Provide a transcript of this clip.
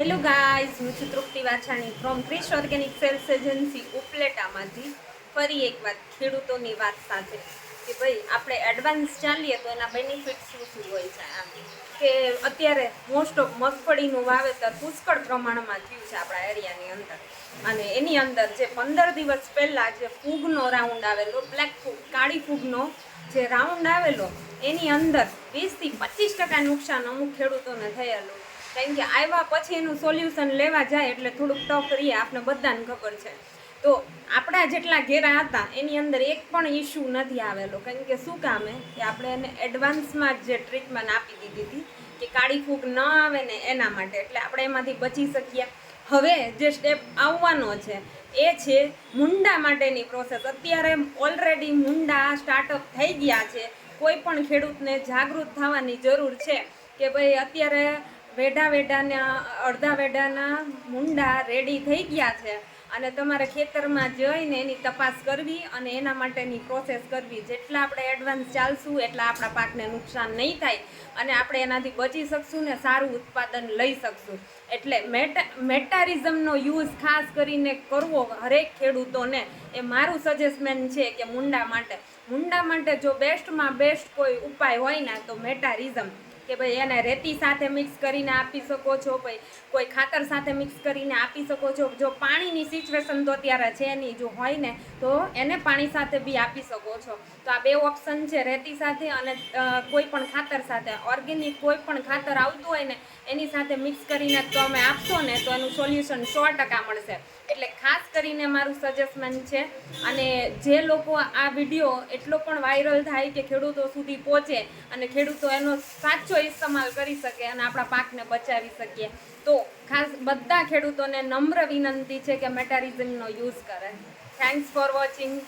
Hello guys હું છું Trupti Vachhani from Krish organic sales agency ઉપલેટામાંથી ફરી એક વાત ખેડૂતોની વાત સાથે. કે ભાઈ, આપણે એડવાન્સ ચાલીએ તો એના બેનિફિટ શું શું હોય છે આમ? કે અત્યારે મોસ્ટ ઓફ મગફળીનું વાવેતર પુષ્કળ પ્રમાણમાં થયું છે આપણા એરિયાની અંદર. અને એની અંદર જે પંદર દિવસ પહેલાં જે ફૂગનો રાઉન્ડ આવેલો બ્લેક ફૂગ, કાળી ફૂગનો જે રાઉન્ડ આવેલો, એની અંદર વીસથી પચીસ ટકા નુકસાન અમુક ખેડૂતોને થયેલું કારણ કે આવ્યા પછી એનું સોલ્યુશન લેવા જાય એટલે થોડુંક ટફ રહીએ આપણે બધાને ખબર છે. તો આપણા જેટલા ઘેરા હતા, એની અંદર એક પણ ઇશ્યુ નથી આવેલો. કારણ કે શું કામે કે આપણે એને એડવાન્સમાં જે ટ્રીટમેન્ટ આપી દીધી હતી, કે કાળી ફૂગ ન આવે ને એના માટે. એટલે આપણે એમાંથી બચી શકીએ. હવે જે સ્ટેપ આવવાનો છે, એ છે મુંડા માટેની પ્રોસેસ અત્યારે ઓલરેડી મુંડા સ્ટાર્ટઅપ થઈ ગયા છે. કોઈ પણ ખેડૂતને જાગૃત થવાની જરૂર છે કે ભાઈ અત્યારે વેઢા વેઢાના, અડધા વેઢાના મુંડા રેડી થઈ ગયા છે. અને તમારે ખેતરમાં જઈને એની તપાસ કરવી અને એના માટેની પ્રોસેસ કરવી. જેટલા આપણે એડવાન્સ ચાલશું, એટલા આપણા પાકને નુકસાન નહીં થાય. અને આપણે એનાથી બચી શકશું ને સારું ઉત્પાદન લઈ શકશું. એટલે મેટા મેટારિઝમનો યુઝ ખાસ કરીને કરવો હરેક ખેડૂતોને એ મારું સજેસ્ટમેન્ટ છે કે મુંડા માટે. મુંડા માટે જો બેસ્ટમાં બેસ્ટ કોઈ ઉપાય હોય ને, તો મેટારિઝમ કે ભાઈ એને રેતી સાથે મિક્સ કરીને આપી શકો છો, ભાઈ કોઈ ખાતર સાથે મિક્સ કરીને આપી શકો છો. જો પાણીની સિચ્યુએશન તો અત્યારે છે નહીં, જો હોય ને, તો એને પાણી સાથે બી આપી શકો છો. તો આ બે ઓપ્શન છે, રેતી સાથે અને કોઈ પણ ખાતર સાથે. ઓર્ગેનિક કોઈ પણ ખાતર આવતું હોય ને, એની સાથે મિક્સ કરીને તમે આપશો ને, તો એનું સોલ્યુશન સો ટકા મળશે. એટલે ખાસ કરીને મારું સજેસ્ટમેન્ટ છે, અને જે લોકો આ વીડિયો એટલો પણ વાયરલ થાય કે ખેડૂતો સુધી પહોંચે, અને ખેડૂતો એનો સાચો ઇસ્તેમાલ કરી શકે અને આપણા પાકને બચાવી શકીએ. તો ખાસ બધા ખેડૂતોને નમ્ર વિનંતી છે કે મેટારિઝમનો યુઝ કરે. Thanks for watching